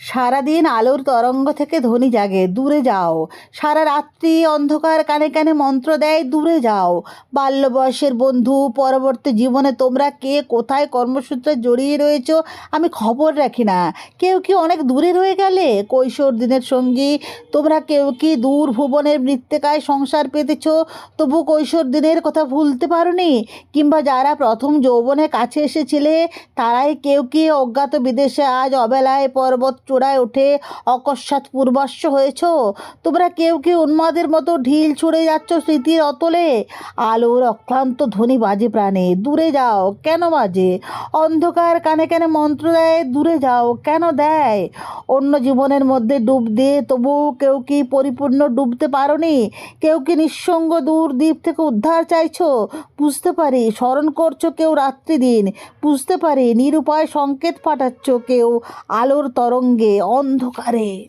সারাদিন আলোর তরঙ্গ থেকে ধ্বনি জাগে, দূরে যাও। সারা রাত্রি অন্ধকার কানে কানে মন্ত্র দেয়, দূরে যাও। বাল্য বয়সের বন্ধু, পরবর্তী জীবনে তোমরা কে, কোথায় কর্মসূত্রে জড়িয়ে রয়েছ, আমি খবর রাখি না। কেউ কি অনেক দূরে রয়ে গেলে? কৈশোর দিনের সঙ্গী, তোমরা কেউ কি দূর ভুবনের মৃত্তিকায় সংসার পেতেছ? তবু কৈশোর দিনের কথা ভুলতে পারোনি? কিংবা যারা প্রথম যৌবনে কাছে এসেছিলে, তারাই কেউ কি অজ্ঞাত বিদেশে আজ অবেলায় পর্বত চূড়ায় উঠে অকস্মাৎ পূর্বস্য হয়েছ? তোমরা কেউ কেউ উন্মাদের মতো ঢিল ছুঁড়ে যাচ্ছ স্মৃতির অতলে? আলোর অক্লান্ত ধ্বনি বাজে প্রাণে, দূরে যাও, কেন বাজে? অন্ধকার কানে কানে মন্ত্র দেয়, দূরে যাও, কেন দেয়? অন্য জীবনের মধ্যে ডুব দিয়ে তবু কেউ কি পরিপূর্ণ ডুবতে পারোনি? কেউ কি নিঃসঙ্গ দূর দ্বীপ থেকে উদ্ধার চাইছো? বুঝতে পারি, স্মরণ করছ কেউ রাত্রি দিন বুঝতে পারি, নিরুপায় সংকেত পাঠাচ্ছ কেউ আলোর তরঙ্গে। অন্ধকারে